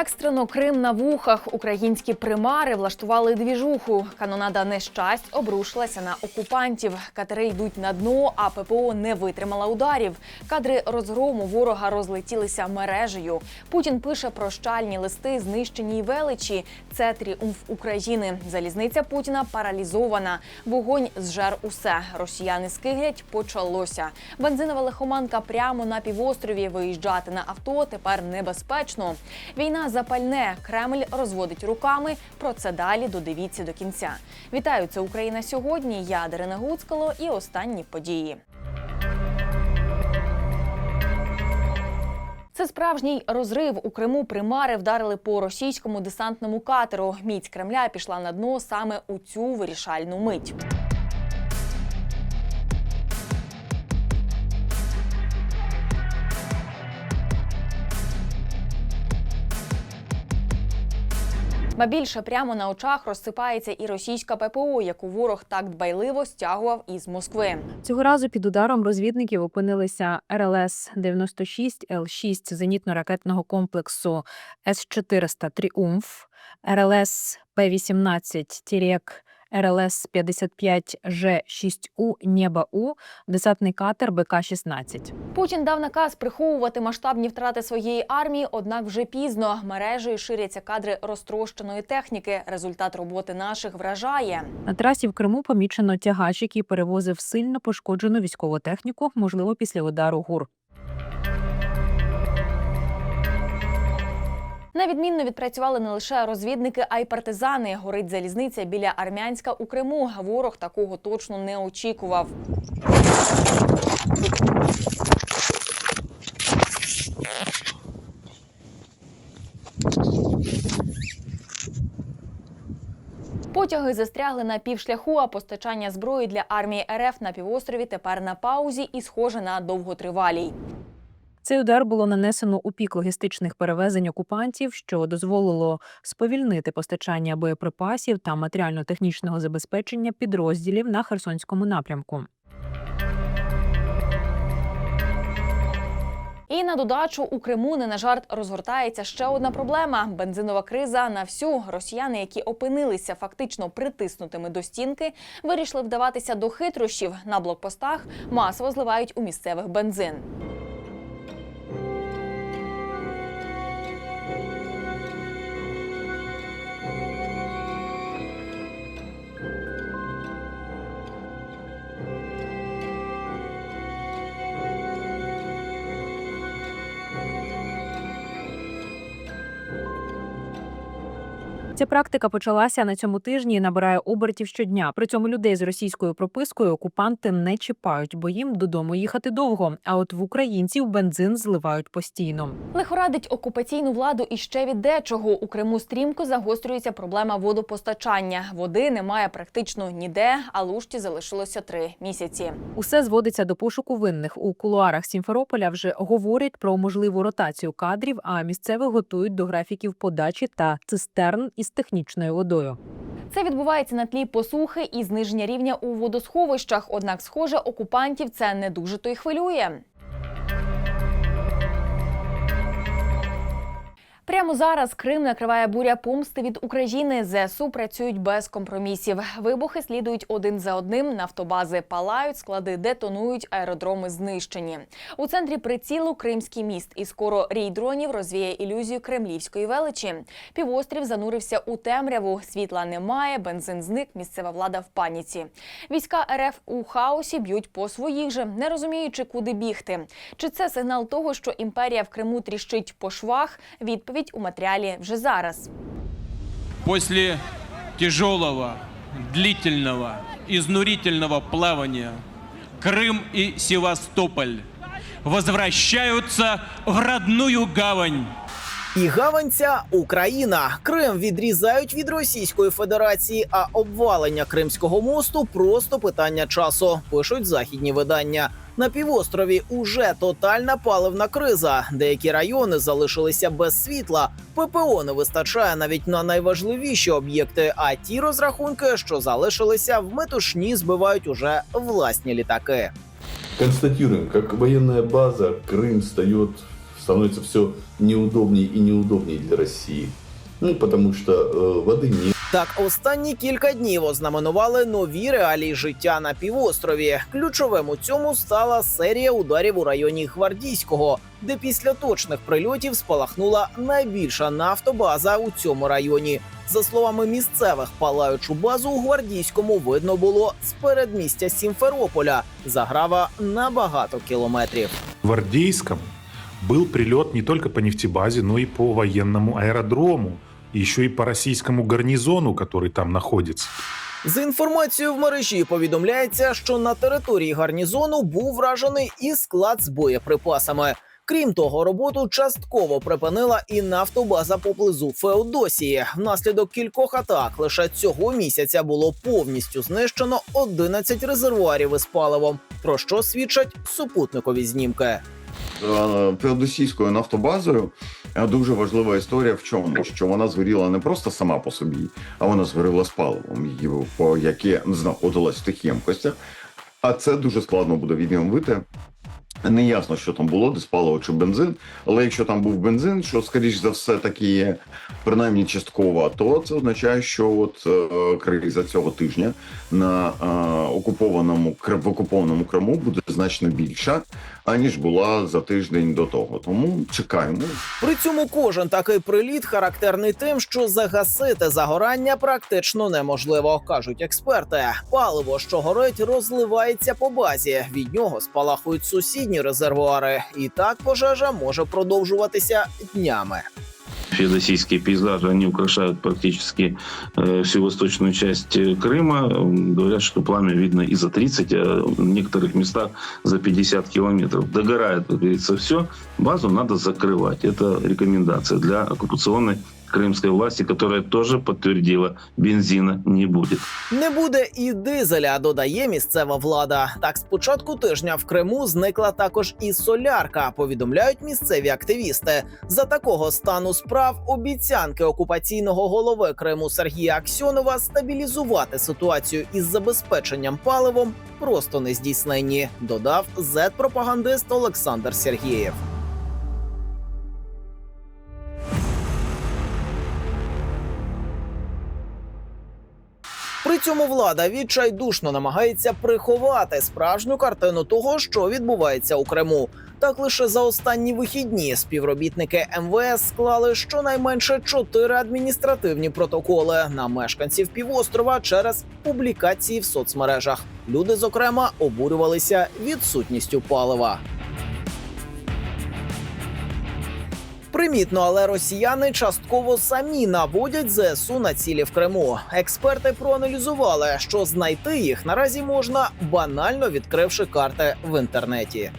Екстрено Крим на вухах. Українські примари влаштували двіжуху. Канонада нещасть обрушилася на окупантів. Катери йдуть на дно, а ППО не витримала ударів. Кадри розгрому ворога розлетілися мережею. Путін пише прощальні листи знищеній величі. Це тріумф України. Залізниця Путіна паралізована. Вогонь зжер усе. Росіяни скиглять. Почалося. Бензинова лихоманка прямо на півострові. Виїжджати на авто тепер небезпечно. Війна запальне. Кремль розводить руками. Про це далі додивіться до кінця. Вітаю, це Україна сьогодні. Я Дарина Гуцкало і останні події. Це справжній розрив у Криму. Примари вдарили по російському десантному катеру. Міць Кремля пішла на дно саме у цю вирішальну мить. Ба більше прямо на очах розсипається і російська ППО, яку ворог так дбайливо стягував із Москви. Цього разу під ударом розвідників опинилися РЛС 96 Л6 зенітно-ракетного комплексу С-400 Тріумф, РЛС П-18 Тірек, РЛС 55 Ж6У Нєба У, десантний катер БК-16. Путін дав наказ приховувати масштабні втрати своєї армії, однак вже пізно мережею ширяться кадри розтрощеної техніки. Результат роботи наших вражає. На трасі в Криму помічено тягач, який перевозив сильно пошкоджену військову техніку, можливо, після удару ГУР. Невідмінно відпрацювали не лише розвідники, а й партизани. Горить залізниця біля Армянська у Криму. Ворог такого точно не очікував. Потяги застрягли на півшляху, а постачання зброї для армії РФ на півострові тепер на паузі і схоже на довготривалій. Цей удар було нанесено у пік логістичних перевезень окупантів, що дозволило сповільнити постачання боєприпасів та матеріально-технічного забезпечення підрозділів на Херсонському напрямку. І на додачу у Криму не на жарт розгортається ще одна проблема: бензинова криза на всю. Росіяни, які опинилися фактично притиснутими до стінки, вирішили вдаватися до хитрощів на блокпостах, масово зливають у місцевих бензин. Ця практика почалася на цьому тижні і набирає обертів щодня. При цьому людей з російською пропискою окупанти не чіпають, бо їм додому їхати довго. А от в українців бензин зливають постійно. Лихорадить окупаційну владу і ще від дечого. У Криму стрімко загострюється проблема водопостачання. Води немає практично ніде, а лужці залишилося три місяці. Усе зводиться до пошуку винних. У кулуарах Сімферополя вже говорять про можливу ротацію кадрів, а місцевих готують до графіків подачі та цистерн із технічною водою. Це відбувається на тлі посухи і зниження рівня у водосховищах. Однак, схоже, окупантів це не дуже то й хвилює. Прямо зараз Крим накриває буря помсти від України. ЗСУ працюють без компромісів. Вибухи слідують один за одним. Нафтобази палають, склади детонують, аеродроми знищені. У центрі прицілу Кримський міст. І скоро рій дронів розвіє ілюзію кремлівської величі. Півострів занурився у темряву. Світла немає, бензин зник. Місцева влада в паніці. Війська РФ у хаосі б'ють по своїх же, не розуміючи, куди бігти. Чи це сигнал того, що імперія в Криму тріщить по швах? Відповідь у матеріалі вже зараз. После тяжелого, длительного, изнурительного плавания Крым и Севастополь возвращаются в родную гавань. І гаванця Україна. Крим відрізають від Російської Федерації, а обвалення Кримського мосту просто питання часу. Пишуть західні видання. На півострові уже тотальна паливна криза. Деякі райони залишилися без світла. ППО не вистачає навіть на найважливіші об'єкти. А ті розрахунки, що залишилися, в метушні збивають уже власні літаки. Констатируем, как военная база Крым встает в становится все неудобнее и неудобнее для России. Ну, потому что э, воды нет. Так, останні кілька днів ознаменували нові реалії життя на півострові. Ключовим у цьому стала серія ударів у районі Гвардійського, де після точних прильотів спалахнула найбільша нафтобаза у цьому районі. За словами місцевих, палаючу базу у Гвардійському видно було з передмістя Сімферополя. Заграва на багато кілометрів. В Гвардейском был прилет не только по нефтебазе, но и по военному аэродрому, и еще и по российскому гарнизону, который там находится. За інформацією в мережі повідомляється, що на території гарнізону був вражений і склад з боєприпасами. Крім того, роботу частково припинила і нафтобаза поблизу Феодосії. Внаслідок кількох атак лише цього місяця було повністю знищено 11 резервуарів із паливом, про що свідчать супутникові знімки. Е, Феодосійською нафтобазою е, дуже важлива історія в чому, що вона згоріла не просто сама по собі, а вона згоріла з паливом, яке знаходилось в тих ємкостях. А це дуже складно буде відновити. Не ясно, що там було, десь паливо чи бензин. Але якщо там був бензин, що скоріш за все таки є принаймні частково, то це означає, що от е, криза цього тижня на е, окупованому в окупованому Криму буде значно більша, аніж була за тиждень до того. Тому чекаємо. При цьому кожен такий приліт характерний тим, що загасити загорання практично неможливо, кажуть експерти. Паливо, що горить, розливається по базі. Від нього спалахують сусідні резервуари, і так пожежа може продовжуватися днями феодосийские пейзажи, они украшают практически э, всю восточную часть э, Крыма. М, Говорят, что пламя видно и за 30, а в некоторых местах за 50 километров. Догорает, как говорится, все. Базу надо закрывать. Это рекомендация для оккупационной крымской власти, которая тоже подтвердила, бензина не будет. Не буде і дизеля, додає місцева влада. Так, з початку тижня в Криму зникла також і солярка. Повідомляють місцеві активісти. За такого стану справ обіцянки окупаційного голови Криму Сергія Аксьонова стабілізувати ситуацію із забезпеченням паливом просто не здійсненні. Додав зет-пропагандист Олександр Сергієв. При цьому влада відчайдушно намагається приховати справжню картину того, що відбувається у Криму. Так лише за останні вихідні співробітники МВС склали щонайменше чотири адміністративні протоколи на мешканців півострова через публікації в соцмережах. Люди, зокрема, обурювалися відсутністю палива. Примітно, але росіяни частково самі наводять ЗСУ на цілі в Криму. Експерти проаналізували, що знайти їх наразі можна банально відкривши карти в інтернеті.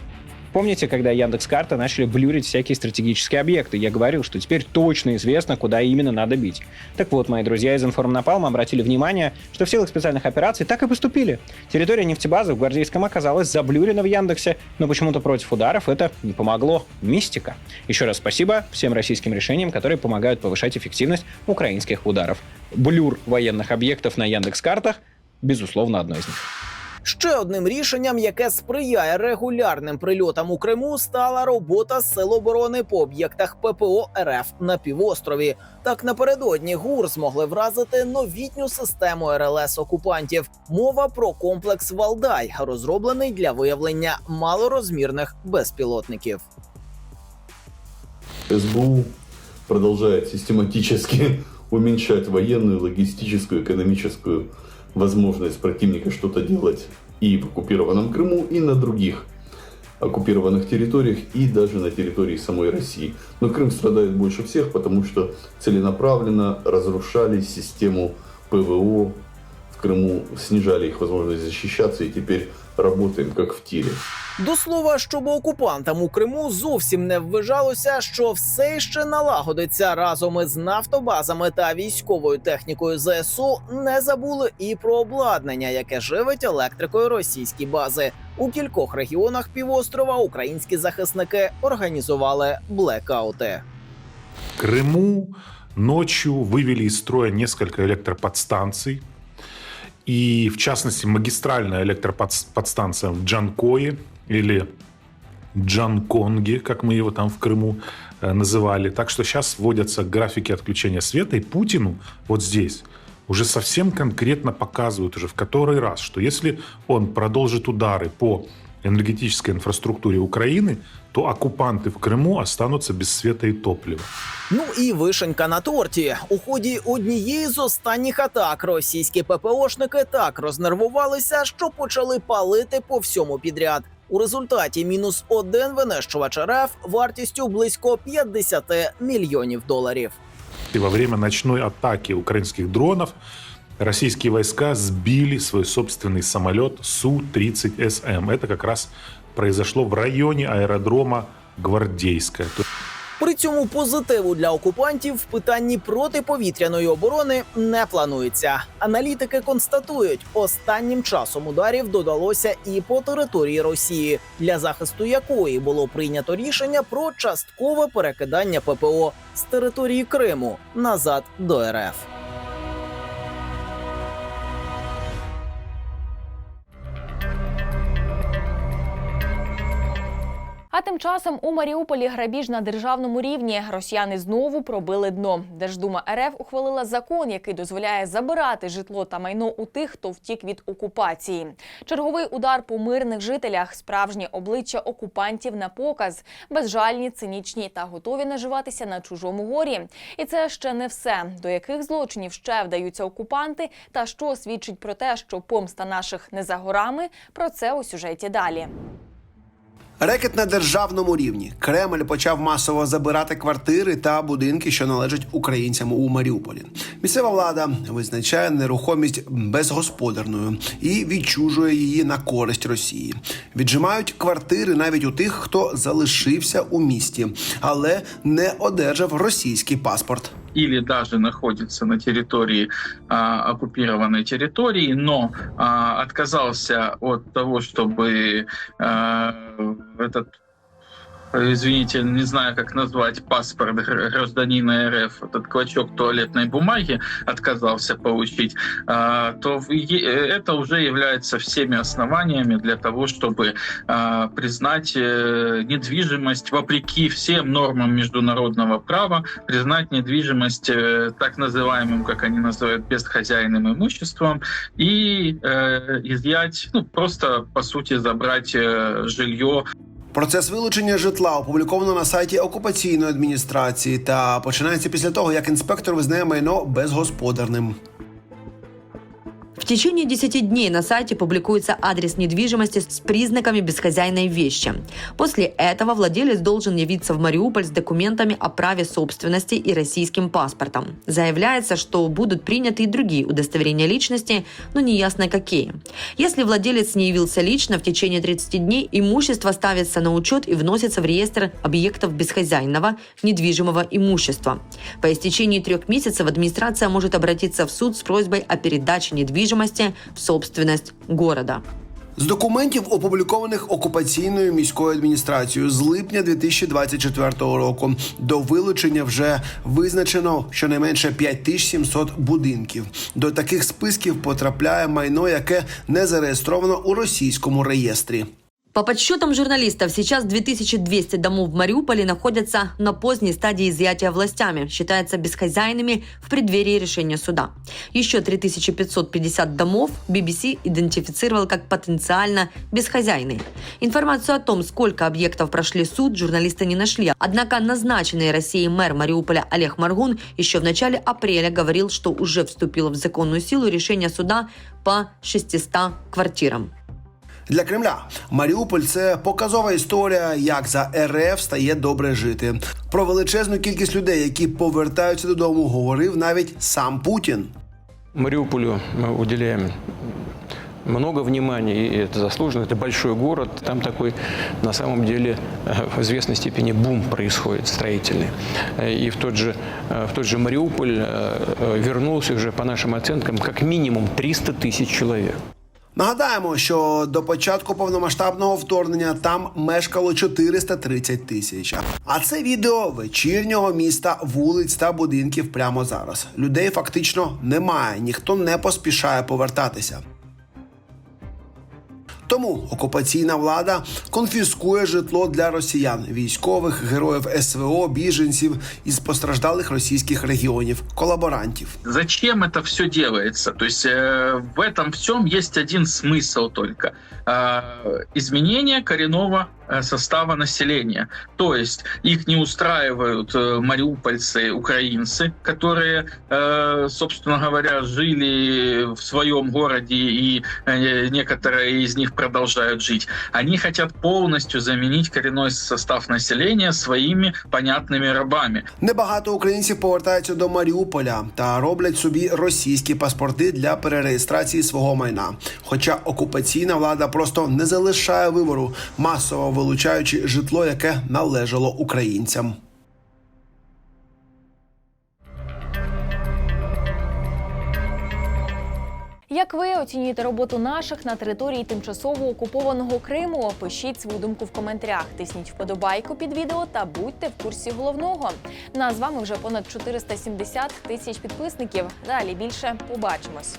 Помните, когда Яндекс.Карта начали блюрить всякие стратегические объекты? Я говорил, что теперь точно известно, куда именно надо бить. Так вот, мои друзья из Информнапалма обратили внимание, что в силах специальных операций так и поступили. Территория нефтебазы в Гвардейском оказалась заблюрена в Яндексе, но почему-то против ударов это не помогло. Мистика. Еще раз спасибо всем российским решениям, которые помогают повышать эффективность украинских ударов. Блюр военных объектов на Яндекс.Картах, безусловно, одно из них. Ще одним рішенням, яке сприяє регулярним прильотам у Криму, стала робота Сил оборони по об'єктах ППО РФ на півострові. Так напередодні ГУР змогли вразити новітню систему РЛС окупантів. Мова про комплекс Валдай, розроблений для виявлення малорозмірних безпілотників. СБУ продолжает систематически уменьшать военную, логистическую, экономическую возможность противника что-то делать и в оккупированном Крыму, и на других оккупированных территориях, и даже на территории самой России. Но Крым страдает больше всех, потому что целенаправленно разрушали систему ПВО в Крыму, снижали их возможность защищаться, и теперь работаем как в тире. До слова, щоб окупантам у Криму зовсім не ввижалося, що все ще налагодиться разом із нафтобазами та військовою технікою ЗСУ. Не забули і про обладнання, яке живить електрикою російські бази. У кількох регіонах півострова українські захисники організували блекаути. В Крыму ночью вывели из строя несколько электроподстанций. И, в частности, магистральная электроподстанция в Джанкое или Джанконге, как мы его там в Крыму э, называли. Так что сейчас вводятся графики отключения света, и Путину вот здесь уже совсем конкретно показывают уже в который раз, что если он продолжит удары по энергетической инфраструктуре Украины, то оккупанты в Крыму останутся без света и топлива. Ну і вишенька на торті. У ході однієї з останніх атак російські ППОшники так рознервувалися, що почали палити по всьому підряд. У результаті мінус один винищувач РФ вартістю близько 50 мільйонів доларів. И во время ночной атаки украинских дронов российские войска сбили свой собственный самолет Су-30СМ. Это как раз произошло в районе аэродрома Гвардейская. То При цьому позитиву для окупантів в питанні протиповітряної оборони не планується. Аналітики констатують, останнім часом ударів додалося і по території Росії, для захисту якої було прийнято рішення про часткове перекидання ППО з території Криму назад до РФ. А тим часом у Маріуполі грабіж на державному рівні. Росіяни знову пробили дно. Держдума РФ ухвалила закон, який дозволяє забирати житло та майно у тих, хто втік від окупації. Черговий удар по мирних жителях, справжнє обличчя окупантів на показ, безжальні, цинічні та готові наживатися на чужому горі. І це ще не все. До яких злочинів ще вдаються окупанти, та що свідчить про те, що помста наших не за горами. Про це у сюжеті далі. Рекет на державному рівні. Кремль почав масово забирати квартири та будинки, що належать українцям у Маріуполі. Місцева влада визначає нерухомість безгосподарною і відчужує її на користь Росії. Віджимають квартири навіть у тих, хто залишився у місті, але не одержав російський паспорт. Или даже находится на территории а, оккупированной территории, но а, отказался от того, чтобы а, этот извините, не знаю, как назвать, паспорт гр- гражданина РФ, этот клочок туалетной бумаги отказался получить, а, то это уже является всеми основаниями для того, чтобы а, признать э, недвижимость, вопреки всем нормам международного права, признать недвижимость э, так называемым, как они называют, бесхозяйным имуществом и э, изъять, ну, просто, по сути, забрать жилье Процес вилучення житла опубліковано на сайті окупаційної адміністрації та починається після того, як інспектор визнає майно безгосподарним. В течение 10 дней на сайте публикуется адрес недвижимости с признаками бесхозяйной вещи. После этого владелец должен явиться в Мариуполь с документами о праве собственности и российским паспортом. Заявляется, что будут приняты и другие удостоверения личности, но неясно какие. Если владелец не явился лично в течение 30 дней, имущество ставится на учет и вносится в реестр объектов бесхозяйного недвижимого имущества. По истечении трех месяцев администрация может обратиться в суд с просьбой о передаче недвижимости в собственность города. З документів, опублікованих окупаційною міською адміністрацією з липня 2024 року, до вилучення вже визначено щонайменше 5700 будинків. До таких списків потрапляє майно, яке не зареєстровано у російському реєстрі. По подсчетам журналистов, сейчас 2200 домов в Мариуполе находятся на поздней стадии изъятия властями, считаются бесхозяйными в преддверии решения суда. Еще 3550 домов BBC идентифицировал как потенциально бесхозяйные. Информацию о том, сколько объектов прошли суд, журналисты не нашли. Однако назначенный Россией мэр Мариуполя Олег Маргун еще в начале апреля говорил, что уже вступило в законную силу решение суда по 600 квартирам. Для Кремля Маріуполь це показова історія, як за РФ стає добре жити. Про величезну кількість людей, які повертаються додому, говорив навіть сам Путін. Мариуполю мы уделяем много внимания, и это заслуженно. Это большой город. Там такой, на самом деле, э, в известной степени бум происходит строительный. Э, И в тот же, э, в тот же Мариуполь э, э, вернулся уже, по нашим оценкам, как минимум 300 тысяч человек. Нагадаємо, що до початку повномасштабного вторгнення там мешкало 430 тисяч. А це відео вечірнього міста, вулиць та будинків прямо зараз. Людей фактично немає, ніхто не поспішає повертатися. Тому окупаційна влада конфіскує житло для росіян, військових, героїв СВО, біженців із постраждалих російських регіонів, колаборантів. Зачем это все делается? То есть э, в этом всем есть один смысл только. Э, изменение коренного э, состава населения. То есть их не устраивают э, мариупольцы, украинцы, которые, э, собственно говоря, жили в своем городе и э, некоторые из них продолжают жить. Они хотят полностью заменить коренной состав населения своими понятными рабами. Небагато українців повертаються до Маріуполя та роблять собі російські паспорти для перереєстрації свого майна. Хоча окупаційна влада просто не залишає вибору, масово вилучаючи житло, яке належало українцям. Як ви оцінюєте роботу наших на території тимчасово окупованого Криму? Пишіть свою думку в коментарях, тисніть вподобайку під відео та будьте в курсі головного. Нас з вами вже понад 470 тисяч підписників. Далі більше побачимось.